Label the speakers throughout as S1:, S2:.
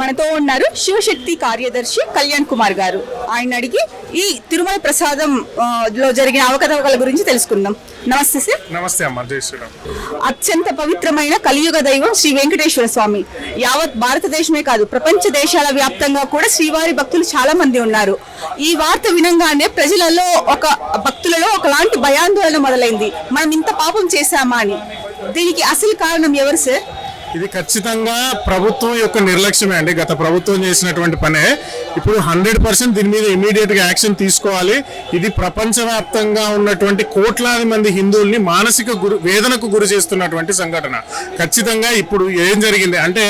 S1: మనతో ఉన్నారు శివశక్తి కార్యదర్శి కళ్యాణ్ కుమార్ గారు. ఆయన అడిగి ఈ తిరుమల ప్రసాదం లో జరిగిన అవకతవకల గురించి తెలుసుకుందాం. నమస్తే సార్.
S2: నమస్తే అమ్మ జై శ్రీరామ్.
S1: అత్యంత పవిత్రమైన కలియుగ దైవం శ్రీ వెంకటేశ్వర స్వామి. యావత్ భారతదేశమే కాదు ప్రపంచ దేశాల వ్యాప్తంగా కూడా శ్రీవారి భక్తులు చాలా మంది ఉన్నారు. ఈ వార్త వినంగానే ప్రజలలో ఒక భక్తులలో ఒకలాంటి భయాందోళన మొదలైంది. మనం ఇంత పాపం చేశామా అని. దీనికి అసలు కారణం ఎవరు సార్?
S2: ఇది ఖచ్చితంగా ప్రభుత్వం యొక్క నిర్లక్ష్యమే అండి. గత ప్రభుత్వం చేసినటువంటి పనే. ఇప్పుడు హండ్రెడ్ పర్సెంట్ దీని మీద ఇమీడియట్గా యాక్షన్ తీసుకోవాలి. ఇది ప్రపంచవ్యాప్తంగా ఉన్నటువంటి కోట్లాది మంది హిందువుల్ని మానసిక గురు వేదనకు గురి చేస్తున్నటువంటి సంఘటన. ఖచ్చితంగా ఇప్పుడు ఏం జరిగింది అంటే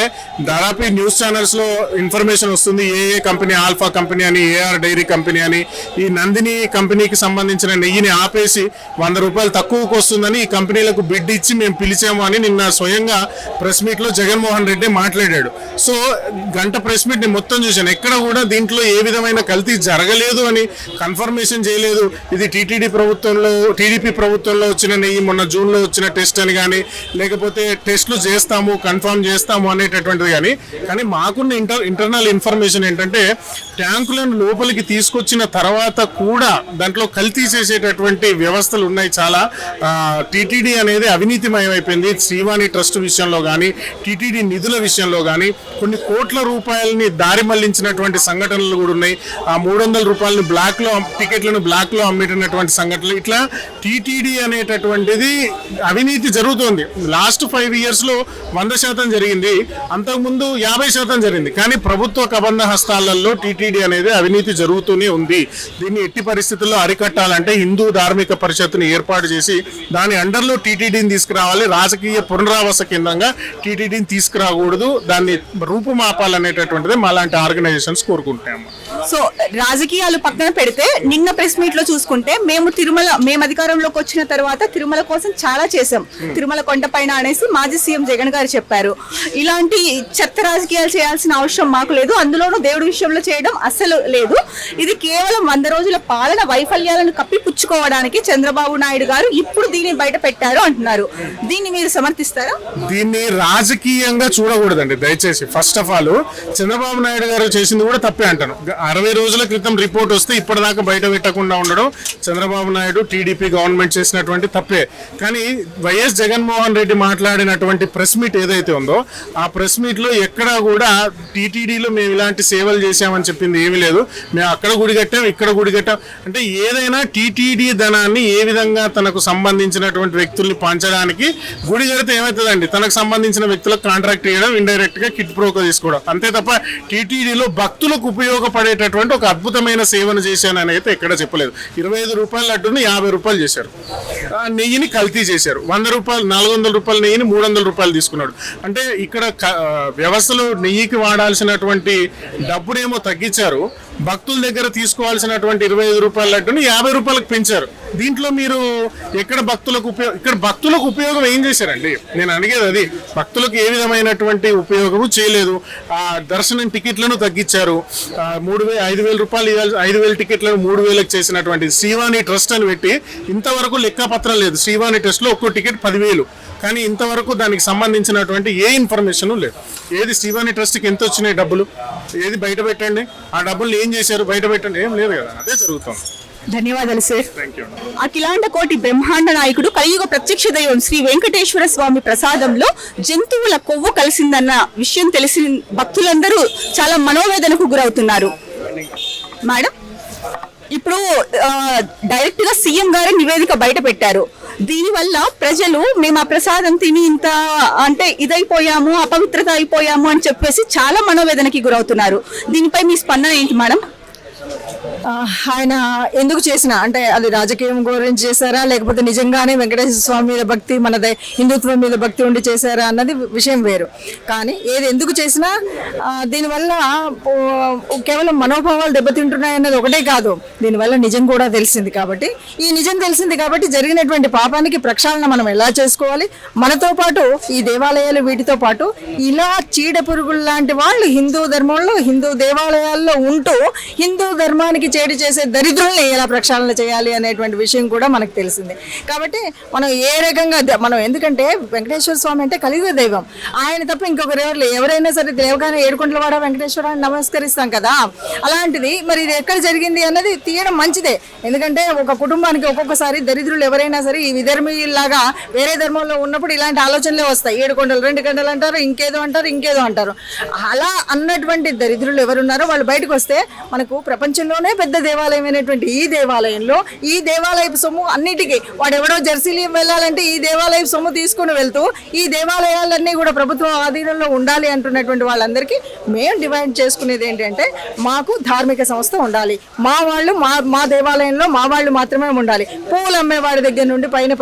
S2: దాదాపు న్యూస్ ఛానల్స్లో ఇన్ఫర్మేషన్ వస్తుంది. A A company alpha company అని ఏఆర్ డైరీ కంపెనీ అని ఈ నందిని కంపెనీకి సంబంధించిన నెయ్యిని ఆపేసి వంద రూపాయలు తక్కువకు వస్తుందని ఈ కంపెనీలకు బిడ్ ఇచ్చి మేము పిలిచాము అని నిన్న స్వయంగా ప్రెస్ మీట్ లో జగన్మోహన్ రెడ్డి మాట్లాడాడు. సో గంట ప్రెస్ మీట్ని మొత్తం చూశాను. ఎక్కడ కూడా దీంట్లో ఏ విధమైన కల్తీ జరగలేదు అని కన్ఫర్మేషన్ చేయలేదు. ఇది టీటీడీ ప్రభుత్వంలో టీడీపీ ప్రభుత్వంలో వచ్చిన నెయ్యి మొన్న జూన్లో వచ్చిన టెస్ట్ అని కానీ లేకపోతే టెస్ట్లు చేస్తాము కన్ఫర్మ్ చేస్తాము అనేటటువంటిది కానీ కానీ మాకున్న ఇంటర్ ఇంటర్నల్ ఇన్ఫర్మేషన్ ఏంటంటే ట్యాంకులను లోపలికి తీసుకొచ్చిన తర్వాత కూడా దాంట్లో కల్తీ చేసేటటువంటి వ్యవస్థలు ఉన్నాయి చాలా. టీటీడీ అనేది అవినీతిమయం అయిపోయింది శ్రీవాణి ట్రస్ట్ విషయంలో కానీ టీటీడీ నిధుల విషయంలో కానీ కొన్ని కోట్ల రూపాయలని దారి మళ్ళించినటువంటి సంఘటనలు కూడా ఉన్నాయి. ఆ మూడు వందల రూపాయలను బ్లాక్లో టికెట్లను బ్లాక్లో అమ్మేటటువంటి సంఘటనలు. ఇట్లా టీటీడీ అనేటటువంటిది అవినీతి జరుగుతోంది. లాస్ట్ ఫైవ్ ఇయర్స్లో వంద శాతం జరిగింది. అంతకుముందు యాభై శాతం జరిగింది. కానీ ప్రభుత్వ కబంధ హస్తాలలో టీటీడీ అనేది అవినీతి జరుగుతూనే ఉంది. దీన్ని ఎట్టి పరిస్థితుల్లో అరికట్టాలంటే హిందూ ధార్మిక పరిషత్తుని ఏర్పాటు చేసి దాని అండర్లో టీటీడీని తీసుకురావాలి. రాజకీయ పునరావాస కేంద్రంగా టీటీడీని తీసుకురాకూడదు దాన్ని రూపుమాపాలనేటటువంటిది మాలాంటి ఆర్గనైజేషన్స్ కోరుకుంటాము
S1: సో రాజకీయాలు పక్కన పెడితే నిన్న ప్రెస్ మీట్లో చూసుకుంటే మేము తిరుమల మేము అధికారంలోకి వచ్చిన తర్వాత తిరుమల కోసం చాలా చేసాం తిరుమల కొండపైన అనేసి మాజీ సీఎం జగన్ గారు చెప్పారు. ఇలాంటి చెత్త రాజకీయాలు చేయాల్సిన అవసరం మాకు లేదు. అందులోనూ దేవుడి విషయంలో చేయడం అస్సలు లేదు. ఇది కేవలం వంద రోజుల పాలన వైఫల్యాలను కప్పిపుచ్చుకోవడానికి చంద్రబాబు నాయుడు గారు ఇప్పుడు దీన్ని బయట పెట్టారు అంటున్నారు. దీన్ని మీరు సమర్థిస్తారా?
S2: దీన్ని రాజకీయంగా చూడకూడదండి దయచేసి. First of all Chandrababu Naidu garu చేసింది కూడా తప్పే అంటాను. అరవై రోజుల క్రితం రిపోర్ట్ వస్తే ఇప్పటిదాకా బయట పెట్టకుండా ఉండడం చంద్రబాబు నాయుడు టీడీపీ గవర్నమెంట్ చేసినటువంటి తప్పే. కానీ వైఎస్ జగన్మోహన్ రెడ్డి మాట్లాడినటువంటి ప్రెస్ మీట్ ఏదైతే ఉందో ఆ ప్రెస్ మీట్లో ఎక్కడా కూడా టీటీడీలో మేము ఇలాంటి సేవలు చేశామని చెప్పింది ఏమీ లేదు. మేము అక్కడ గుడి కట్టాం ఇక్కడ గుడి కట్టాం. అంటే ఏదైనా టీటీడీ ధనాన్ని ఏ విధంగా తనకు సంబంధించినటువంటి వ్యక్తుల్ని పంచడానికి గుడి కడితే ఏమవుతుందండి తనకు సంబంధించిన వ్యక్తులకు కాంట్రాక్ట్ ఇవ్వడం ఇండైరెక్ట్గా కిట్ ప్రోకో తీసుకోవడం. అంతే తప్ప టీటీడీలో భక్తులకు ఉపయోగపడేటటువంటి ఒక అద్భుతమైన సేవను చేశానని అయితే ఎక్కడ చెప్పలేదు. ఇరవై ఐదు రూపాయల లడ్డుని యాభై రూపాయలు చేశారు. ఆ నెయ్యిని కల్తీ చేశారు. వంద రూపాయలు నాలుగు వందల రూపాయల నెయ్యిని మూడు వందల రూపాయలు తీసుకున్నాడు. అంటే ఇక్కడ వ్యవస్థలో నెయ్యికి వాడాల్సినటువంటి డబ్బునేమో తగ్గించారు. భక్తుల దగ్గర తీసుకోవాల్సినటువంటి ఇరవై ఐదు రూపాయల లడ్డుని యాభై రూపాయలకు పెంచారు. దీంట్లో మీరు ఎక్కడ భక్తులకు ఉపయోగం ఇక్కడ భక్తులకు ఉపయోగం ఏం చేశారండి? నేను అడిగేది అది. భక్తులకు ఏ విధమైనటువంటి ఉపయోగము చేయలేదు. ఆ దర్శనం టికెట్లను తగ్గించారు. మూడు వే ఐదు వేల రూపాయలు ఐదు వేల టికెట్లను మూడు వేలకు చేసినటువంటి శ్రీవాణి ట్రస్ట్ అని పెట్టి ఇంతవరకు లెక్కపత్రం లేదు. శ్రీవాణి ట్రస్ట్లో ఒక్కో టికెట్ పదివేలు. కానీ ఇంతవరకు దానికి సంబంధించినటువంటి ఏ ఇన్ఫర్మేషన్ లేదు. ఏది శ్రీవాణి ట్రస్ట్కి ఎంత వచ్చినాయి డబ్బులు? ఏది బయట పెట్టండి? ఆ డబ్బులు ఏం చేశారు? బయట పెట్టండి? ఏం లేదు కదా. అదే జరుగుతుంది.
S1: ధన్యవాదాలు సార్ అఖిలాండ కోటి బ్రహ్మాండ నాయకుడు కలియుగ ప్రత్యక్ష దైవం శ్రీ వెంకటేశ్వర స్వామి ప్రసాదంలో జంతువుల కొవ్వు కలిసిందన్న విషయం తెలిసి భక్తులందరూ చాలా మనోవేదనకు గురవుతున్నారు. మేడం ఇప్పుడు డైరెక్ట్గా సీఎం గారు నివేదిక బయట పెట్టారు. దీనివల్ల ప్రజలు మేము ఆ ప్రసాదం తిని ఇంత అంటే ఇదైపోయాము అపవిత్రత అయిపోయాము అని చెప్పేసి చాలా మనోవేదనకి గురవుతున్నారు. దీనిపై మీ స్పందన ఏంటి మేడం
S3: ఆయన ఎందుకు చేసిన? అంటే అది రాజకీయం గురించి చేశారా? లేకపోతే నిజంగానే వెంకటేశ్వర స్వామి మీద భక్తి మన హిందుత్వం మీద భక్తి ఉండి చేశారా అన్నది విషయం వేరు. కానీ ఏది ఎందుకు చేసినా దీనివల్ల కేవలం మనోభావాలు దెబ్బతింటున్నాయి అన్నది ఒకటే కాదు. దీనివల్ల నిజం కూడా తెలిసింది కాబట్టి. ఈ నిజం తెలిసింది కాబట్టి జరిగినటువంటి పాపానికి ప్రక్షాళన మనం ఎలా చేసుకోవాలి? మనతో పాటు ఈ దేవాలయాలు వీటితో పాటు ఇలా చీడ పురుగులు లాంటి వాళ్ళు హిందూ ధర్మంలో హిందూ దేవాలయాల్లో ఉంటూ హిందూ ధర్మానికి చేడు చేసే దరిద్రుల్ని ఎలా ప్రక్షాళన చేయాలి అనేటువంటి విషయం కూడా మనకు తెలిసింది. కాబట్టి మనం ఏ రకంగా మనం ఎందుకంటే వెంకటేశ్వర స్వామి అంటే కలియుగ దైవం. ఆయన తప్ప ఇంకొకరు ఎవరు ఎవరైనా సరే దేవగానే ఏడుకుంటల వాడ వెంకటేశ్వరాన్ని నమస్కరిస్తాం కదా. అలాంటిది మరి ఇది ఎక్కడ జరిగింది అన్నది తీయడం మంచిదే. ఎందుకంటే ఒక కుటుంబానికి ఒక్కొక్కసారి దరిద్రులు ఎవరైనా సరే ఈ విధర్మీలాగా వేరే ధర్మంలో ఉన్నప్పుడు ఇలాంటి ఆలోచనలే వస్తాయి. ఏడు కొండలు రెండు గంటలు అంటారు ఇంకేదో అంటారు ఇంకేదో అంటారు. అలా అన్నటువంటి దరిద్రులు ఎవరున్నారో వాళ్ళు బయటకు వస్తే మనకు ప్రపంచంలోనే పెద్ద దేవాలయమైనటువంటి ఈ దేవాలయంలో ఈ దేవాలయపు సొమ్ము అన్నిటికీ వాడెవడో జెర్సీలు వెళ్ళాలంటే ఈ దేవాలయ సొమ్ము తీసుకుని వెళ్తూ ఈ దేవాలయాలన్నీ కూడా ప్రభుత్వ ఆధీనంలో ఉండాలి అంటున్నటువంటి వాళ్ళందరికీ మేము డివైడ్ చేసుకునేది ఏంటంటే మాకు ధార్మిక సంస్థ ఉండాలి. మా వాళ్ళు మా మా దేవాలయంలో మా వాళ్ళు మాత్రమే ఉండాలి. పూలు అమ్మేవాడి దగ్గర నుండి పైన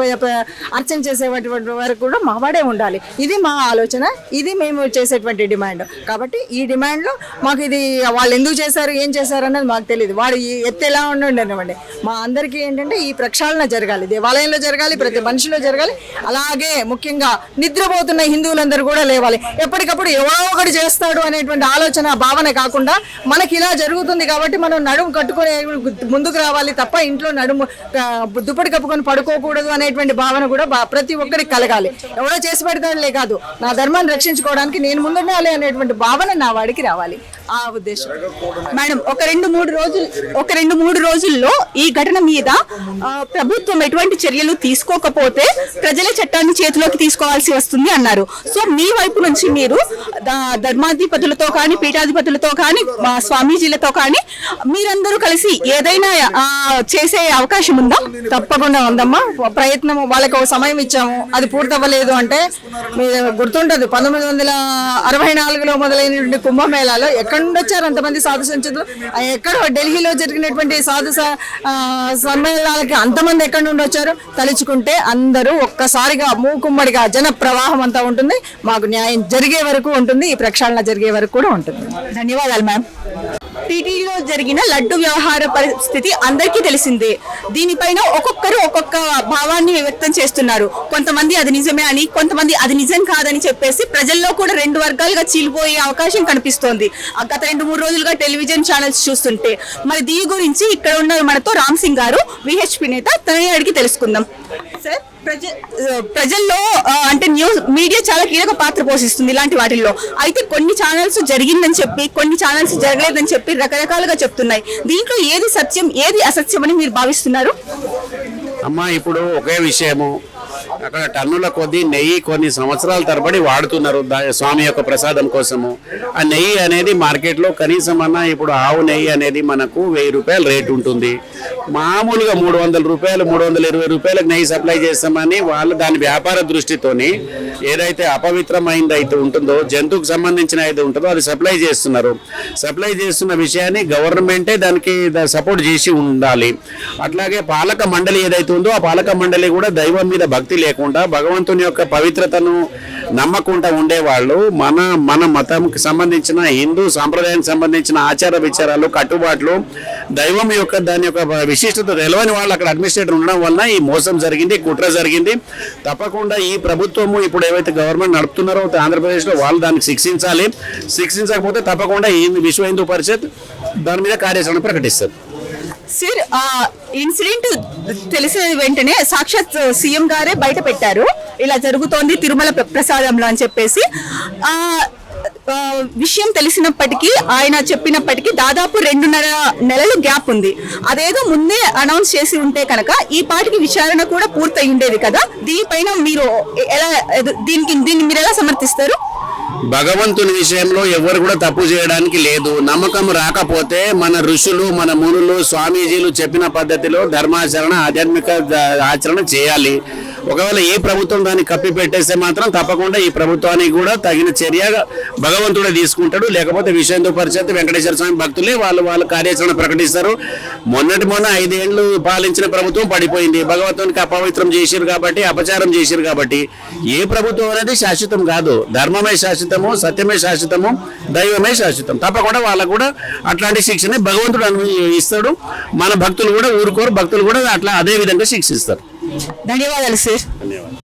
S3: అర్చన చేసేటువంటి వరకు కూడా మా వాడే ఉండాలి. ఇది మా ఆలోచన. ఇది మేము చేసేటువంటి డిమాండ్. కాబట్టి ఈ డిమాండ్లో మాకు ఇది వాళ్ళు ఎందుకు చేశారు ఏం చేశారు అన్నది మాకు తెలియదు వాడు ఎత్తు ఎలా ఉండండి మా అందరికీ ఏంటంటే ఈ ప్రక్షాళన జరగాలి. దేవాలయంలో జరగాలి ప్రతి మనిషిలో జరగాలి. అలాగే ముఖ్యంగా నిద్రపోతున్న హిందువులందరూ కూడా లేవాలి. ఎప్పటికప్పుడు ఎవరో ఒకటి చేస్తాడు అనేటువంటి ఆలోచన భావన కాకుండా మనకి ఇలా జరుగుతుంది కాబట్టి మనం నడుము కట్టుకొని ముందుకు రావాలి తప్ప ఇంట్లో నడుము దుప్పటి కప్పుకొని పడుకోకూడదు అనేటువంటి భావన కూడా ప్రతి ఒక్కరికి కలగాలి. ఎవరో చేసి పెడతాడులే కాదు. నా ధర్మాన్ని రక్షించుకోవడానికి నేను నేను ముందుండాలి అనేటువంటి భావన నా వాడికి రావాలి. ఆ ఉద్దేశం.
S1: మేడం ఒక రెండు మూడు రోజులు ఒక రెండు మూడు రోజుల్లో ఈ ఘటన మీద ప్రభుత్వం ఎటువంటి చర్యలు తీసుకోకపోతే ప్రజల చట్టాన్ని చేతిలోకి తీసుకోవాల్సి వస్తుంది అన్నారు. సో మీ వైపు నుంచి మీరు ధర్మాధిపతులతో కానీ పీఠాధిపతులతో కానీ మా స్వామీజీలతో కానీ మీరందరూ కలిసి ఏదైనా చేసే అవకాశం ఉందా?
S3: తప్పకుండా ఉందమ్మా. ప్రయత్నం వాళ్ళకి ఒక సమయం ఇచ్చాము. అది పూర్తవ్వలేదు అంటే మీరు గుర్తుంటది పంతొమ్మిది వందల అరవై నాలుగులో మొదలైనటువంటి కుంభమేళాలో ఎక్కడి నుండి వచ్చారు అంతమంది సాధు సంచులు ఎక్కడ ఢిల్లీలో జరిగినటువంటి సాధు ఆ, సమ్మేళనాలకి అంతమంది ఎక్కడి నుండి వచ్చారు? తలుచుకుంటే అందరూ ఒక్కసారిగా మూకుమ్మడిగా జన ప్రవాహం అంతా ఉంటుంది. మాకు న్యాయం జరిగే వరకు ఉంటుంది. ఈ ప్రక్షాళన జరిగే వరకు కూడా ఉంటుంది.
S1: ధన్యవాదాలు మ్యామ్ టీటీడీలో జరిగిన లడ్డు వ్యవహార పరిస్థితి అందరికీ తెలిసిందే. దీనిపైన ఒక్కొక్కరు ఒక్కొక్క భావాన్ని వ్యక్తం చేస్తున్నారు. కొంతమంది అది నిజమే అని కొంతమంది అది నిజం కాదని చెప్పేసి ప్రజల్లో కూడా రెండు వర్గాలుగా చీలిపోయే అవకాశం కనిపిస్తోంది. ఆ గత రెండు మూడు రోజులుగా టెలివిజన్ ఛానల్స్ చూస్తుంటే మరి దీని గురించి ఇక్కడ ఉన్న మనతో రామ్ సింగ్ గారు విహెచ్పి నేత. తనని తెలుసుకుందాం. సార్ ప్రజ ప్రజల్లో అంటే న్యూస్ మీడియా చాలా కీలక పాత్ర పోషిస్తుంది ఇలాంటి వాటిల్లో. అయితే కొన్ని ఛానల్స్ జరిగిందని చెప్పి కొన్ని ఛానల్స్ జరగలేదని చెప్పి రకరకాలుగా చెప్తున్నాయి. దీంట్లో ఏది సత్యం ఏది అసత్యం అని మీరు భావిస్తున్నారు?
S4: అమ్మా ఇప్పుడు ఒకే విషయము. అక్కడ టన్నుల కొద్ది నెయ్యి కొన్ని సంవత్సరాల తరబడి వాడుతున్నారు దా- స్వామి యొక్క ప్రసాదం కోసము. ఆ నెయ్యి అనేది మార్కెట్లో కనీసం అన్న ఇప్పుడు ఆవు నెయ్యి అనేది మనకు వెయ్యి రూపాయలు రేటు ఉంటుంది. మామూలుగా మూడు వందల రూపాయలు మూడు వందల ఇరవై రూపాయలకు నెయ్యి సప్లై చేస్తామని వాళ్ళు దాని వ్యాపార దృష్టితోని ఏదైతే అపవిత్రమైంది అయితే ఉంటుందో జంతువుకు సంబంధించిన అయితే ఉంటుందో అది సప్లై చేస్తున్నారు. సప్లై చేస్తున్న విషయాన్ని గవర్నమెంటే దానికి సపోర్ట్ చేసి ఉండాలి. అట్లాగే పాలక మండలి ఏదైతే ఉందో ఆ పాలక మండలి కూడా దైవం మీద భక్తి భక్తి లేకుండా భగవంతుని యొక్క పవిత్రతను నమ్మకుండా ఉండేవాళ్ళు. మన మన మతంకి సంబంధించిన హిందూ సాంప్రదాయానికి సంబంధించిన ఆచార విచారాలు కట్టుబాట్లు దైవం యొక్క దాని యొక్క విశిష్టత తెలవని వాళ్ళు అక్కడ అడ్మినిస్ట్రేటర్ ఉండడం వలన ఈ మోసం జరిగింది కుట్ర జరిగింది. తప్పకుండా ఈ ప్రభుత్వము ఇప్పుడు ఏవైతే గవర్నమెంట్ నడుపుతున్నారో ఆంధ్రప్రదేశ్లో వాళ్ళు దానికి శిక్షించాలి. శిక్షించకపోతే తప్పకుండా ఈ విశ్వ హిందూ పరిషత్ దాని మీద కార్యాచరణ ప్రకటిస్తారు
S1: సార్ ఆ ఇన్సిడెంట్ తెలిసిన వెంటనే సాక్షాత్ సీఎం గారే బయట పెట్టారు. ఇలా జరుగుతోంది తిరుమల ప్రసాదంలో అని చెప్పేసి. ఆ విషయం తెలిసినప్పటికీ ఆయన చెప్పినప్పటికీ దాదాపు రెండున్నర నెలలు గ్యాప్ ఉంది. అదేదో ముందే అనౌన్స్ చేసి ఉంటే కనుక ఈ పాటికి విచారణ కూడా పూర్తయి ఉండేది కదా. దీనిపైన మీరు ఎలా దీనికి దీన్ని మీరు ఎలా సమర్థిస్తారు?
S4: భగవంతుని విషయంలో ఎవరు కూడా తప్పు చేయడానికి లేదు. నమ్మకం రాకపోతే మన ఋషులు మన మునులు స్వామీజీలు చెప్పిన పద్ధతిలో ధర్మాచరణ ఆధ్యాత్మిక ఆచరణ చేయాలి. ఒకవేళ ఏ ప్రభుత్వం దాన్ని కప్పి పెట్టేస్తే మాత్రం తప్పకుండా ఈ ప్రభుత్వానికి కూడా తగిన చర్యగా భగవంతుడే తీసుకుంటాడు. లేకపోతే విషయంతో హిందూ పరిషత్ వెంకటేశ్వర స్వామి భక్తులే వాళ్ళు వాళ్ళ కార్యాచరణ ప్రకటిస్తారు. మొన్నటి మొన్న ఐదేళ్ళు పాలించిన ప్రభుత్వం పడిపోయింది. భగవంతునికి అపవిత్రం చేశారు కాబట్టి అపచారం చేశారు కాబట్టి ఏ ప్రభుత్వం అనేది శాశ్వతం కాదు. ధర్మమే శాశ్వతము సత్యమే శాశ్వతము దైవమే శాశ్వతం. తప్పకుండా వాళ్ళకు కూడా అట్లాంటి శిక్షణ భగవంతుడు ఇస్తాడు మన భక్తులు కూడా ఊరుకోరు. భక్తులు కూడా అట్లా అదే విధంగా శిక్షిస్తారు.
S1: ధన్యవాదాలు సార్
S4: ధన్యవాదాలు